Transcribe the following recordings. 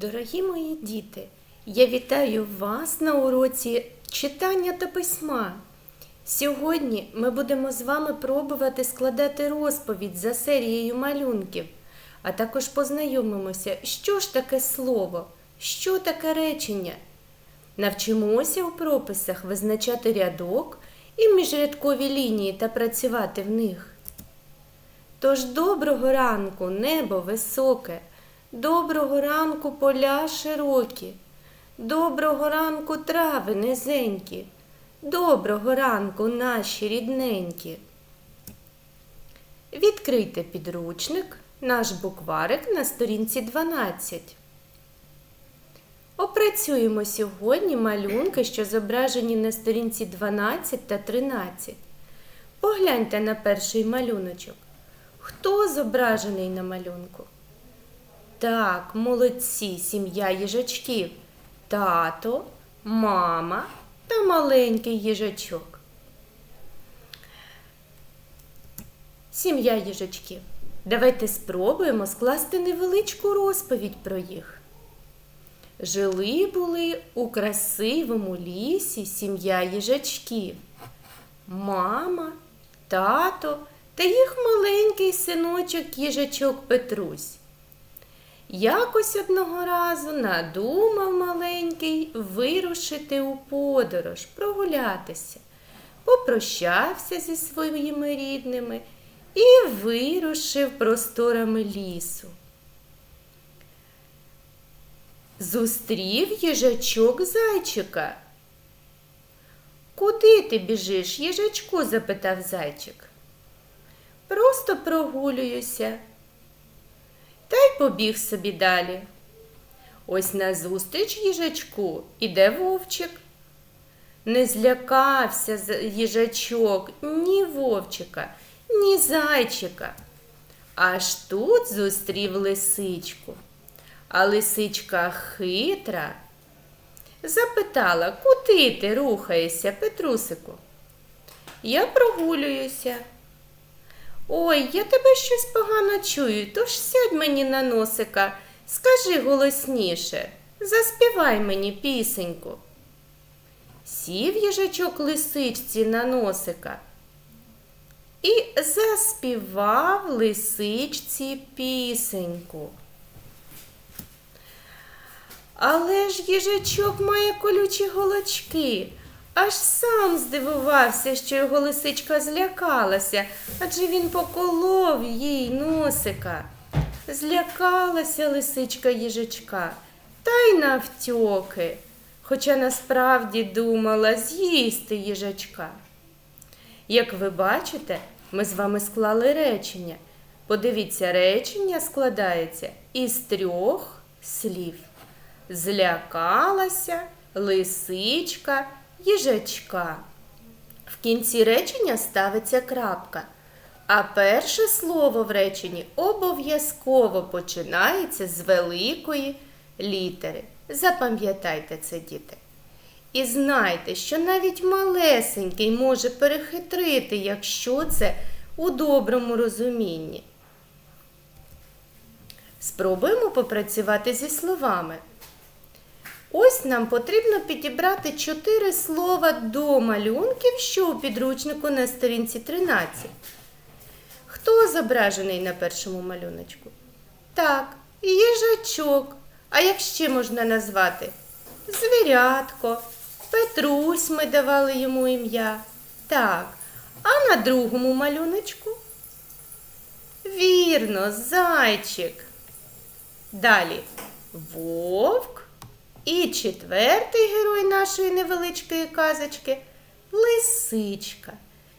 Дорогі мої діти, я вітаю вас на уроці читання та письма. Сьогодні ми будемо з вами пробувати складати розповідь за серією малюнків, а також познайомимося, що ж таке слово, що таке речення. Навчимося у прописах визначати рядок і міжрядкові лінії та працювати в них. Тож доброго ранку, небо високе, доброго ранку поля широкі, доброго ранку трави низенькі, доброго ранку наші рідненькі. Відкрийте підручник, наш букварик на сторінці 12. Опрацюємо сьогодні малюнки, що зображені на сторінці 12 та 13. Погляньте на перший малюночок. Хто зображений на малюнку? Так, молодці, сім'я їжачків. Тато, мама та маленький їжачок. Сім'я їжачків. Давайте спробуємо скласти невеличку розповідь про їх. Жили були у красивому лісі сім'я їжачків. Мама, тато та їх маленький синочок їжачок Петрусь. Якось одного разу надумав маленький вирушити у подорож, прогулятися, попрощався зі своїми рідними і вирушив просторами лісу. Зустрів їжачок зайчика. Куди ти біжиш, їжачку? запитав зайчик. Просто прогулююся. Побіг собі далі. Ось назустріч їжачку іде вовчик. Не злякався їжачок ні вовчика, ні зайчика. Аж тут зустрів лисичку. А лисичка хитра запитала, куди ти рухаєшся, Петрусику? Я прогулююся. Ой, я тебе щось погано чую, тож сядь мені на носика, скажи голосніше, заспівай мені пісеньку. Сів їжачок лисичці на носика і заспівав лисичці пісеньку. Але ж їжачок має колючі голочки. Аж сам здивувався, що його лисичка злякалася, адже він поколов їй носика. Злякалася лисичка їжачка, та й навтьоки, хоча насправді думала з'їсти їжачка. Як ви бачите, ми з вами склали речення. Подивіться, речення складається із трьох слів. Злякалася лисичка їжачка. В кінці речення ставиться крапка, а перше слово в реченні обов'язково починається з великої літери. Запам'ятайте це, діти. І знайте, що навіть малесенький може перехитрити, якщо це у доброму розумінні. Спробуємо попрацювати зі словами. Ось нам потрібно підібрати чотири слова до малюнків, що у підручнику на сторінці 13. Хто зображений на першому малюночку? Так, їжачок. А як ще можна назвати? Звірятко, Петрусь ми давали йому ім'я. Так, а на другому малюночку? Вірно, зайчик. Далі вовк. І четвертий герой нашої невеличкої казочки лисичка.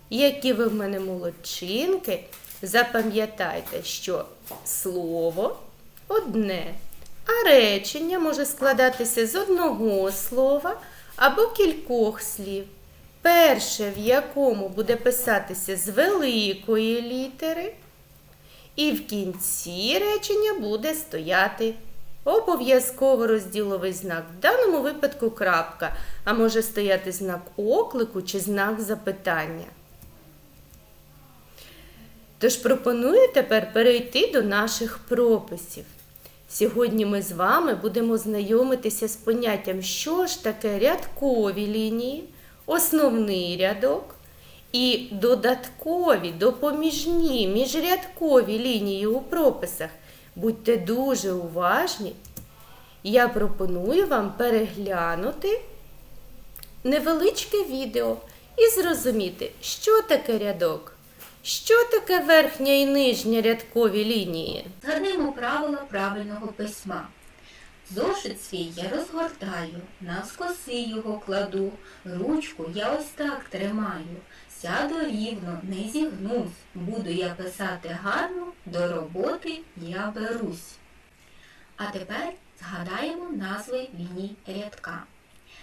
Які ви в мене молодчинки, запам'ятайте, що слово одне, а речення може складатися з одного слова або кількох слів. Перше, в якому буде писатися з великої літери, і в кінці речення буде стояти обов'язково розділовий знак. В даному випадку крапка, а може стояти знак оклику чи знак запитання. Тож пропоную тепер перейти до наших прописів. Сьогодні ми з вами будемо знайомитися з поняттям, що ж таке рядкові лінії, основний рядок і додаткові, допоміжні міжрядкові лінії у прописах. Будьте дуже уважні. Я пропоную вам переглянути невеличке відео і зрозуміти, що таке рядок, що таке верхня і нижня рядкові лінії. Згадаймо правила правильного письма. Зошит свій я розгортаю, навскоси його кладу, ручку я ось так тримаю. Сяду рівно, не зігнусь, буду я писати гарно, до роботи я берусь. А тепер згадаємо назви ліній рядка.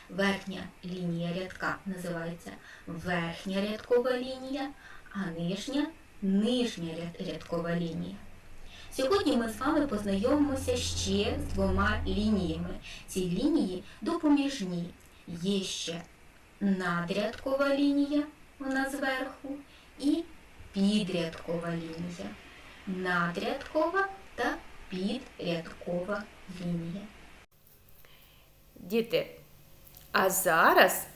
Верхня лінія рядка називається верхня рядкова лінія, а нижня нижня рядкова лінія. Сьогодні ми з вами познайомимося ще з двома лініями. Ці лінії допоміжні. Є ще надрядкова лінія, вона зверху, і підрядкова лінія. Надрядкова та підрядкова лінія. Діти, а зараз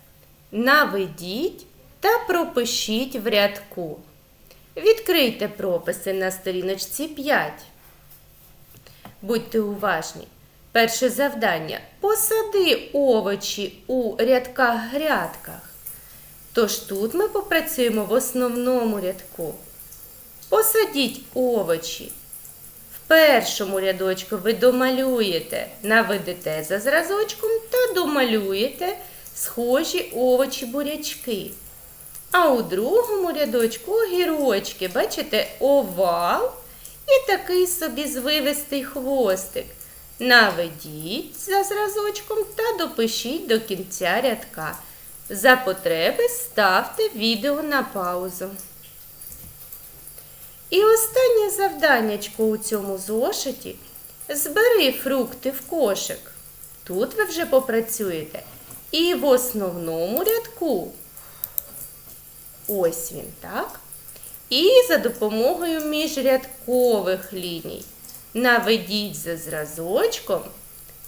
наведіть та пропишіть в рядку. Відкрийте прописи на сторіночці 5. Будьте уважні. Перше завдання посади овочі у рядках-грядках. Тож тут ми попрацюємо в основному рядку. Посадіть овочі. В першому рядочку ви домалюєте, наведете за зразочком та домалюєте схожі овочі бурячки. А у другому рядочку огірочки, бачите, овал і такий собі звивистий хвостик. Наведіть за зразочком та допишіть до кінця рядка. За потреби ставте відео на паузу. І останнє завданнячко у цьому зошиті збери фрукти в кошик. Тут ви вже попрацюєте і в основному рядку. Ось він, так? І за допомогою міжрядкових ліній. Наведіть за зразочком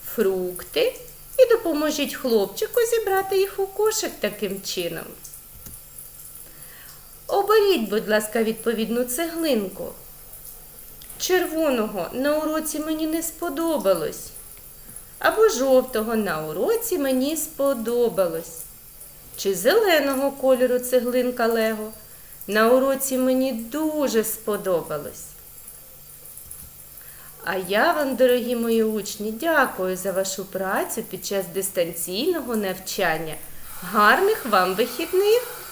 фрукти і допоможіть хлопчику зібрати їх у кошик таким чином. Оберіть, будь ласка, відповідну цеглинку. Червоного на уроці мені не сподобалось. Або жовтого на уроці мені сподобалось. Чи зеленого кольору цеглинка Лего на уроці мені дуже сподобалось. А я вам, дорогі мої учні, дякую за вашу працю під час дистанційного навчання. Гарних вам вихідних!